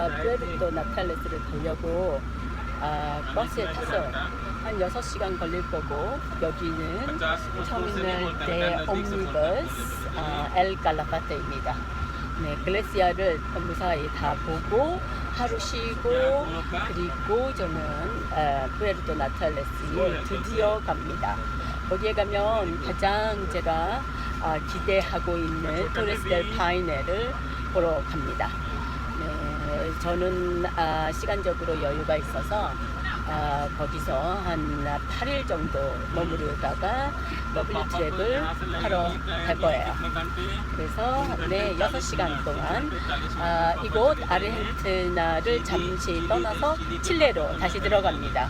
아, 브레르토 나탈레스를 가려고 아, 버스에 타서 한 6시간 걸릴 거고 여기는 터미널 데 옴니버스 아, 엘 갈라파테입니다. 네, 글래시아를 무사히 다 보고 하루 쉬고 그리고 저는 아, 브레르토 나탈레스에 드디어 갑니다. 거기에 가면 가장 제가 아, 기대하고 있는 토레스 델 파이네를 보러 갑니다. 네, 저는 아, 시간적으로 여유가 있어서 아, 거기서 한 8일 정도 머무르다가 W 트랙을 하러 갈 거예요. 그래서 네 6시간 동안 아, 이곳 아르헨티나를 잠시 떠나서 칠레로 다시 들어갑니다.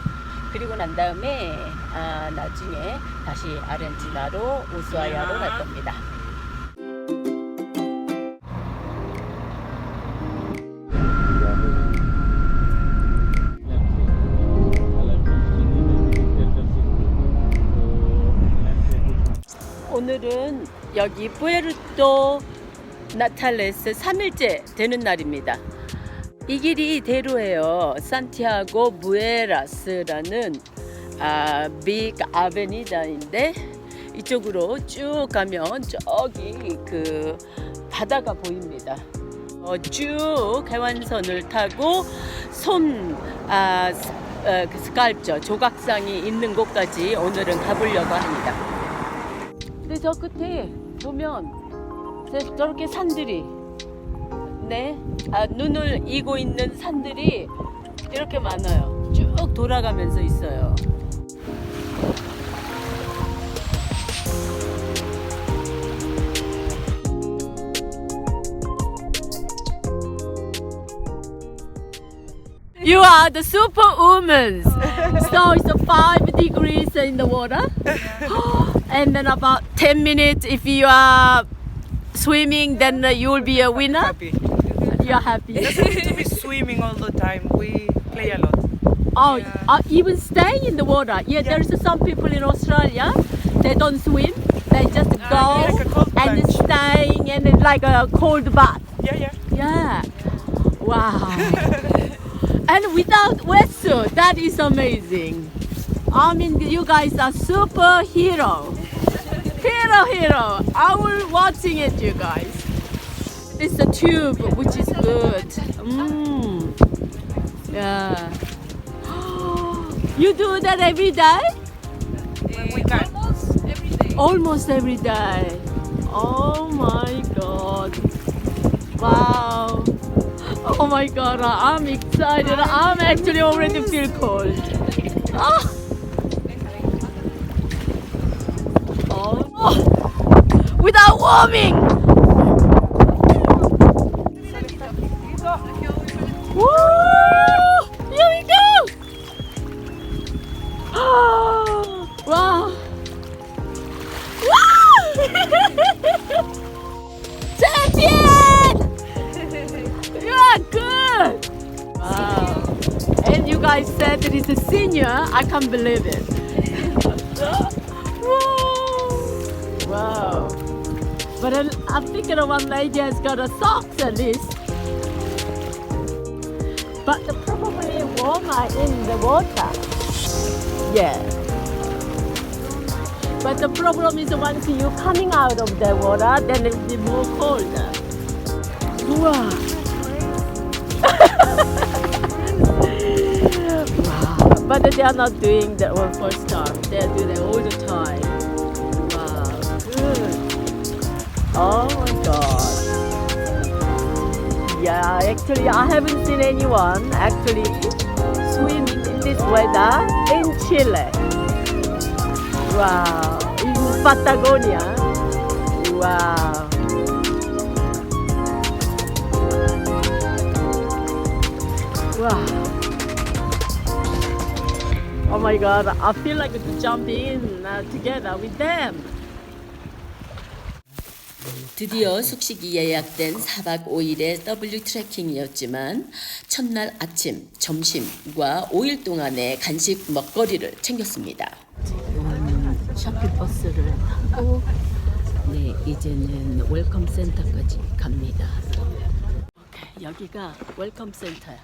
그리고 난 다음에 아, 나중에 다시 아르헨티나로 우수아야로 갈 겁니다. 오늘은 여기 부에르토 나탈레스 3일째 되는 날입니다. 이 길이 대로예요. 산티아고 무에라스라는 아, 빅 아베니다인데 이쪽으로 쭉 가면 저기 그 바다가 보입니다. 어, 쭉 해완선을 타고 손 아, 스- 어, 그 스칼프처 조각상이 있는 곳까지 오늘은 가보려고 합니다. 근데 저 끝에 보면 저- 저렇게 산들이 네 아, 눈을 이고 있는 산들이 이렇게 많아요. 쭉 돌아가면서 있어요. You are the superwoman. so it's five degrees in the water, and then about ten minutes if you are swimming, then you will be a winner. happy. You're happy. to be swimming all the time. We play a lot. Oh, Yeah. uh, even staying in the water. Yeah, there's some people in Australia. They don't swim. They just go Ah, like and plunge. staying and it's like a cold bath. Yeah, yeah. Yeah. Wow. and without wetsuit, that is amazing. I mean, you guys are superhero. Hero, hero. I will watching it, you guys. It's a tube, which is good. Mm. Yeah. You do that every day? When we can. Almost every day. Oh my god. Wow. Oh my god, I'm excited. I'm actually already feel cold. Oh. Without warming. Woo! Here we go. wow. Champion! You are good! Wow. And you guys said that it's a senior. I can't believe it. But I- I'm thinking of one lady has got a socks at least. But they're probably warmer in the water. Yeah. But the problem is once you're coming out of the water, then it will be more cold. Wow. wow. But they are not doing that one first time. They doing it all the time. Good. Oh my god. Yeah, actually I haven't seen anyone actually swim in this weather in Chile. Wow, in Patagonia. Wow. Wow. Oh my god, I feel like to jump in uh, together with them. 드디어 숙식이 예약된 4박 5일의 W 트레킹이었지만 첫날 아침, 점심과 5일 동안의 간식 먹거리를 챙겼습니다. 지금 셔틀 버스를 타고 네 이제는 웰컴 센터까지 갑니다. 여기가 웰컴 센터야.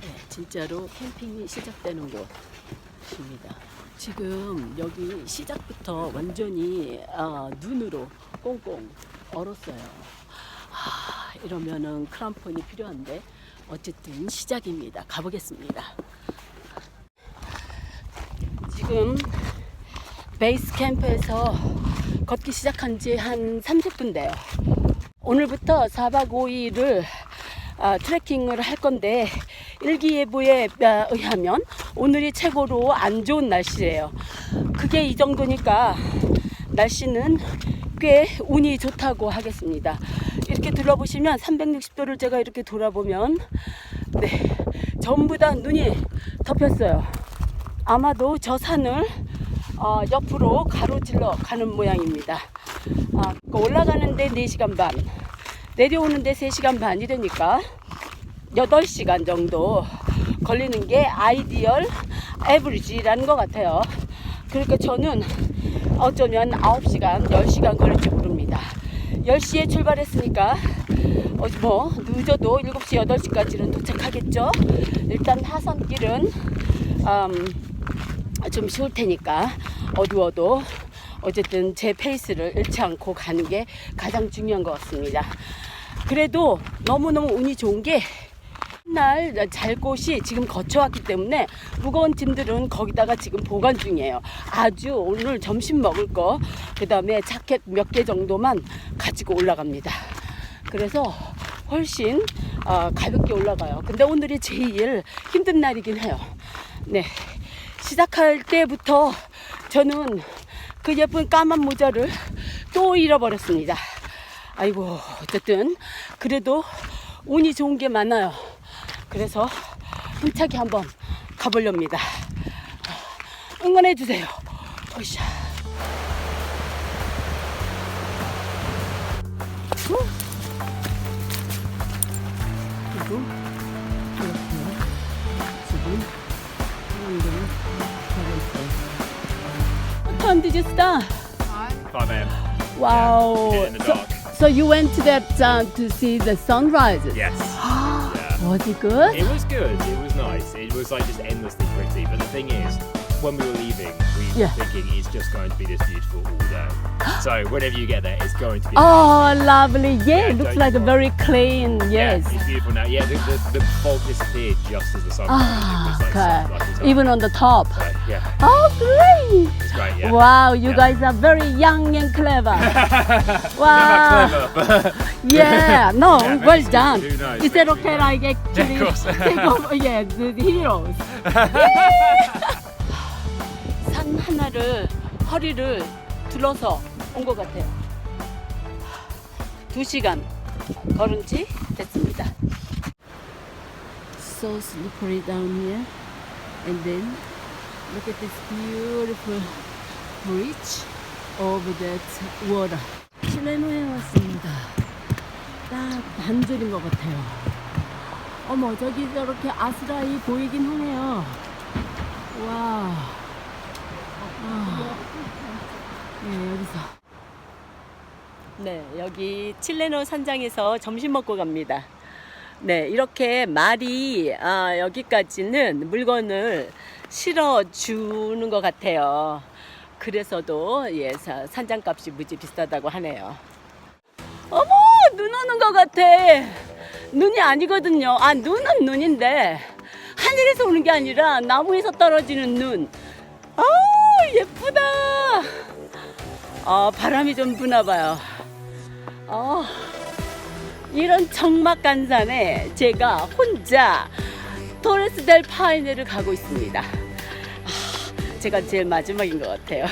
네, 진짜로 캠핑이 시작되는 곳입니다. 지금 여기 시작부터 완전히 아, 눈으로 꽁꽁 얼었어요. 아, 이러면은 크람폰이 필요한데 어쨌든 시작입니다. 가보겠습니다. 지금 베이스 캠프에서 걷기 시작한 지 한 30분 돼요. 오늘부터 4박 5일을 아, 트레킹을 할 건데 일기예보에 아, 의하면 오늘이 최고로 안 좋은 날씨예요. 그게 이 정도니까 날씨는 꽤 운이 좋다고 하겠습니다. 이렇게 둘러보시면 360도를 제가 이렇게 돌아보면 네 전부 다 눈이 덮였어요. 아마도 저 산을 어, 옆으로 가로질러 가는 모양입니다. 아, 그 올라가는데 4시간 반, 내려오는데 3시간 반이 되니까 8시간 정도 걸리는 게 아이디얼 에브리지라는 것 같아요. 그러니까 저는 어쩌면 9시간, 10시간 걸릴지 모릅니다. 10시에 출발했으니까 어, 뭐 늦어도 7시, 8시까지는 도착하겠죠. 일단 하산길은 음, 좀 쉬울 테니까 어두워도 어쨌든 제 페이스를 잃지 않고 가는 게 가장 중요한 것 같습니다. 그래도 너무너무 운이 좋은 게 날 잘 곳이 지금 거쳐왔기 때문에 무거운 짐들은 거기다가 지금 보관 중이에요. 아주 오늘 점심 먹을 거, 그 다음에 자켓 몇 개 정도만 가지고 올라갑니다. 그래서 훨씬 어, 가볍게 올라가요. 근데 오늘이 제일 힘든 날이긴 해요. 네. 시작할 때부터 저는 그 예쁜 까만 모자를 또 잃어버렸습니다. 아이고, 어쨌든, 그래도 운이 좋은 게 많아요. 그래서 힘차게 한번 가보렵니다. 응원해주세요. 후. 그리고 time did you start? 5 a.m. Wow. Yeah, in the so, dark. so you went to that uh, to see the sunrises? Yes. Was it good? It was good. It was nice. It was like just endlessly pretty. But the thing is, when we were leaving, we Yeah. were thinking it's just going to be this beautiful all day. so whenever you get there, it's going to be. Oh, lovely. Yeah, Yeah, it looks like a very clean. Yeah, Yes. it's beautiful now. Yeah, the, the, the fog disappeared just as the sun. Ah, it was like, okay. sun- like Even on the top. So, yeah, Oh, great. it's great. Yeah. Wow, you Yeah. guys are very young and clever. Wow. clever, Yeah, no, Yeah, well it's done. Who knows? Is that okay? Like actually, Yeah, of course. take over, yeah, the, the heroes. 산 하나를 허리를 둘러서 온 것 같아요. 두 시간 걸은 지 됐습니다. So slippery down here, and then look at this beautiful bridge over that water. 실레노에 왔습니다. 딱 반절인 것 같아요. 어머, 저기 저렇게 아스라이 보이긴 하네요. 와. 아. 네, 여기서. 네, 여기 칠레노 산장에서 점심 먹고 갑니다. 네, 이렇게 말이 아, 여기까지는 물건을 실어 주는 것 같아요. 그래서도 예, 사- 산장값이 무지 비싸다고 하네요. 어머, 눈 오는 것 같아. 눈이 아니거든요. 아, 눈은 눈인데 하늘에서 오는 게 아니라 나무에서 떨어지는 눈. 아, 예쁘다. 아, 바람이 좀 부나 봐요. 아, 이런 적막간산에 제가 혼자 토레스 델 파이네를 가고 있습니다. 아, 제가 제일 마지막인 것 같아요.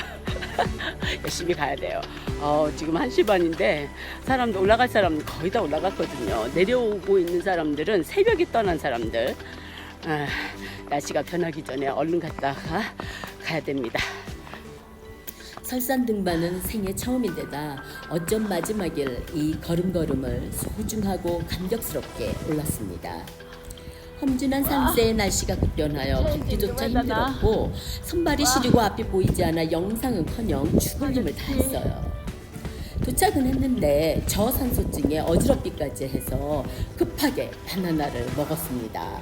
열심히 가야 돼요. 어, 지금 1시 반인데 사람들 올라갈 사람 거의 다 올라갔거든요. 내려오고 있는 사람들은 새벽에 떠난 사람들. 아, 날씨가 변하기 전에 얼른 갔다가 가야 됩니다. 설산 등반은 생애 처음인데다 어쩜 마지막일 이 걸음걸음을 소중하고 감격스럽게 올랐습니다. 험준한 산세의 날씨가 급변하여 걷기조차 힘들었고 손발이 시리고 앞이 보이지 않아 영상은커녕 죽을 힘을 다했어요. 도착은 했는데 저산소증에 어지럽기까지 해서 급하게 바나나를 먹었습니다.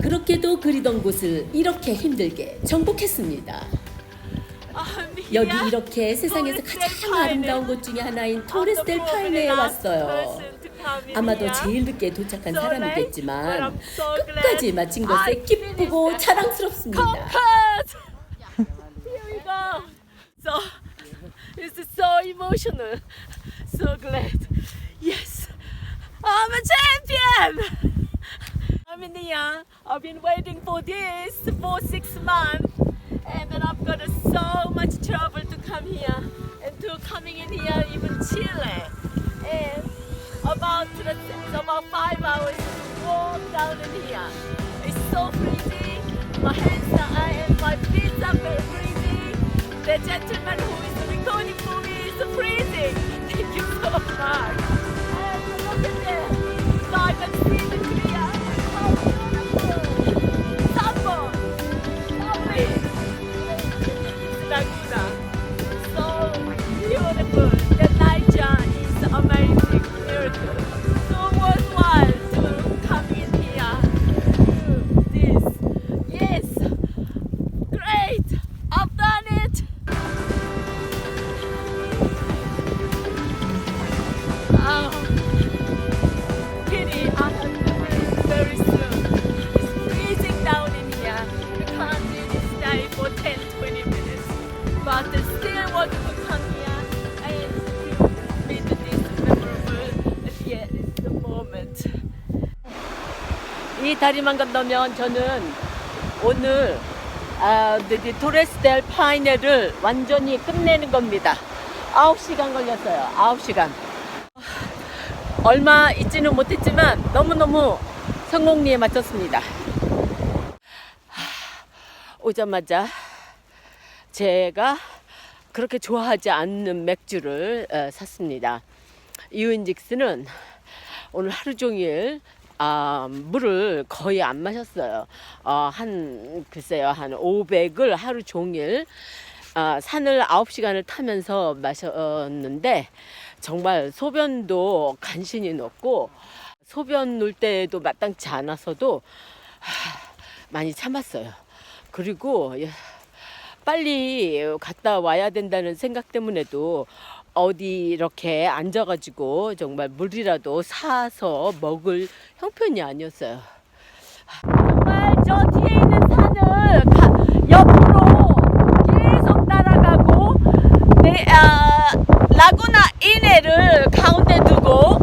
그렇게도 그리던 곳을 이렇게 힘들게 정복했습니다. 여기 이렇게 세상에서 가장 아름다운 곳 중에 하나인 토레스 델 파이네에 왔어요. 아마도 제일 늦게 도착한 사람이겠지만 끝까지 마친 것에 기쁘고 자랑스럽습니다. So this is so emotional. So glad. Yes, I'm a champion. I'm in here. I've been waiting for this for six months, and then I've got so much trouble to come here and to coming in here, even Chile, and about about five hours to walk down in here. It's so freezing. My hands are and my feet are very freezing. The gentleman who is recording for me is freezing. Thank you so much. 이 다리만 건너면 저는 오늘 아, 이 토레스델 파이네를 완전히 끝내는 겁니다. 9시간 걸렸어요. 9시간. 얼마 있지는 못했지만 너무너무 성공리에 마쳤습니다. 하, 오자마자 제가 그렇게 좋아하지 않는 맥주를 어, 샀습니다. 이유인직스는 오늘 하루 종일 아, 물을 거의 안 마셨어요. 어, 한 글쎄요 한 500을 하루 종일 아, 산을 9시간을 타면서 마셨는데 정말 소변도 간신히 넣고 소변 놓을 때도 마땅치 않아서도 하, 많이 참았어요. 그리고 예, 빨리 갔다 와야 된다는 생각 때문에도 어디 이렇게 앉아가지고 정말 물이라도 사서 먹을 형편이 아니었어요. 정말 저 뒤에 있는 산을 가- 옆으로 계속 따라가고 네, 아, 라구나 이네를 가운데 두고